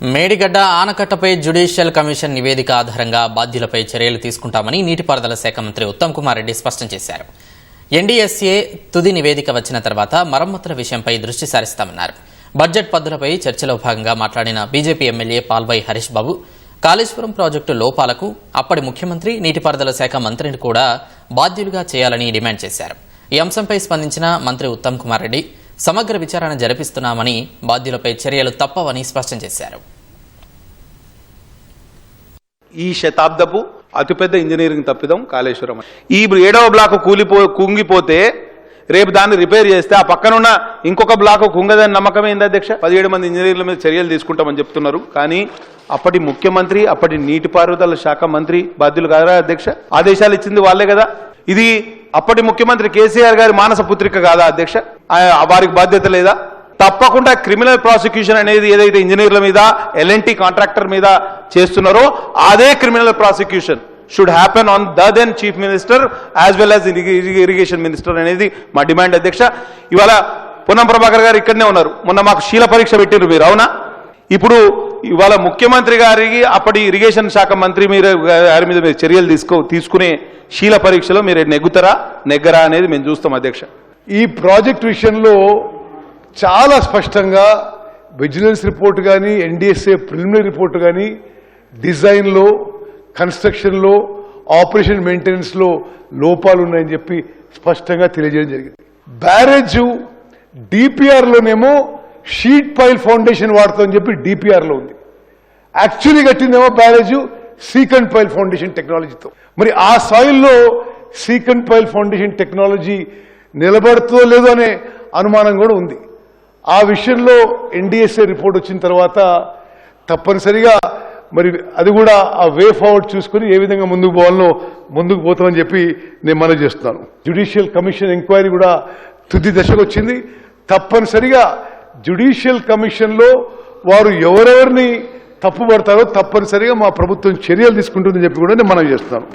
Medigadda ఆనకట్టపై judicial commission నివేదిక ఆధారంగా బాధ్యులపై చర్యలు తీసుకుంటామని నీటిపారుదల శాఖ మంత్రి ఉత్తమ్ కుమార్ రెడ్డి స్పష్టం చేశారు. ఎన్డీఎస్ఏ తుది నివేదిక వచ్చిన తర్వాత మరమ్మతుల విషయంపై దృష్టి సారిస్తామన్నారు. బడ్జెట్ పద్ధతులపై చర్చలో భాగంగా మాట్లాడిన BJP MLA Palvai Harish Babu Kaleshwaram project లోపాలకు అప్పటి ముఖ్యమంత్రి నీటిపారుదల శాఖ మంత్రిని కూడా బాధ్యులుగా చేయాలని డిమాండ్ చేశారు. ఈ అంశంపై స్పందించిన మంత్రి ఉత్తమ్ కుమార్ రెడ్డి సమగ్ర విచారణ జరిపిస్తున్నామని బాధ్యులపై చర్యలు తప్పవని స్పష్టం చేశారు. ఈ శతాబ్దపు అతిపెద్ద ఇంజనీరింగ్ తప్పిదం కాళేశ్వరం. ఈ ఏడవ బ్లాక్ కూలిపో కుంగిపోతే రేపు దాన్ని రిపేర్ చేస్తే ఆ పక్కనున్న ఇంకొక బ్లాక్ కుంగదని నమ్మకం ఏంది అధ్యక్ష? పదిహేడు మంది ఇంజనీర్ల మీద చర్యలు తీసుకుంటామని చెప్తున్నారు. కానీ అప్పటి ముఖ్యమంత్రి అప్పటి నీటిపారుదల శాఖ మంత్రి బాధ్యులు కాదా అధ్యక్ష? ఆదేశాలు ఇచ్చింది వాళ్ళే కదా. ఇది అప్పటి ముఖ్యమంత్రి కేసీఆర్ గారి మానస పుత్రిక కాదా అధ్యక్ష? వారికి బాధ్యత లేదా? తప్పకుండా క్రిమినల్ ప్రాసిక్యూషన్ అనేది ఏదైతే ఇంజనీర్ల మీద ఎల్ఎన్టీ కాంట్రాక్టర్ మీద చేస్తున్నారో అదే criminal prosecution should happen on the then chief minister as well as irrigation minister అనేది మా డిమాండ్ అధ్యక్ష. ఇవాళ పొన్నం ప్రభాకర్ గారు ఇక్కడనే ఉన్నారు. మొన్న మాకు శీల పరీక్ష పెట్టిర్రు మీరు అవునా? ఇప్పుడు ఇవాళ ముఖ్యమంత్రి గారికి అప్పటి ఇరిగేషన్ శాఖ మంత్రి మీరు గారి మీద మీరు చర్యలు తీసుకో తీసుకునే శీల పరీక్షలో మీరు నెగ్గుతారా నెగ్గరా అనేది మేము చూస్తాం అధ్యక్ష. ఈ ప్రాజెక్ట్ విషయంలో చాలా స్పష్టంగా విజిలెన్స్ రిపోర్ట్ కానీ ఎన్డీఎస్ఏ ప్రిలిమినరీ రిపోర్ట్ కానీ డిజైన్లో కన్స్ట్రక్షన్లో ఆపరేషన్ మెయింటెనెన్స్లో లోపాలు ఉన్నాయని చెప్పి స్పష్టంగా తెలియజేయడం జరిగింది. బ్యారేజ్ డిపిఆర్లోనేమో షీట్ పైల్ ఫౌండేషన్ వాడతామని చెప్పి డిపిఆర్లో ఉంది. యాక్చువల్లీ కట్టిందేమో బ్యారేజ్ సీకండ్ పైల్ ఫౌండేషన్ టెక్నాలజీతో. మరి ఆ సాయిల్లో సీకండ్ పైల్ ఫౌండేషన్ టెక్నాలజీ నిలబడుతుందో లేదో అనే అనుమానం కూడా ఉంది. ఆ విషయంలో ఎన్డీఎస్ఏ రిపోర్ట్ వచ్చిన తర్వాత తప్పనిసరిగా మరి అది కూడా ఆ వే ఫార్వర్డ్ చూసుకుని ఏ విధంగా ముందుకు పోవాలనో ముందుకు పోతామని చెప్పి నేను మనవి చేస్తున్నాను. జ్యుడిషియల్ కమిషన్ ఎంక్వైరీ కూడా తుది దశకు వచ్చింది. తప్పనిసరిగా జ్యుడిషియల్ కమిషన్లో వారు ఎవరెవరిని తప్పుపడతారో తప్పనిసరిగా మా ప్రభుత్వం చర్యలు తీసుకుంటుందని చెప్పి కూడా నేను మనవి చేస్తున్నాను.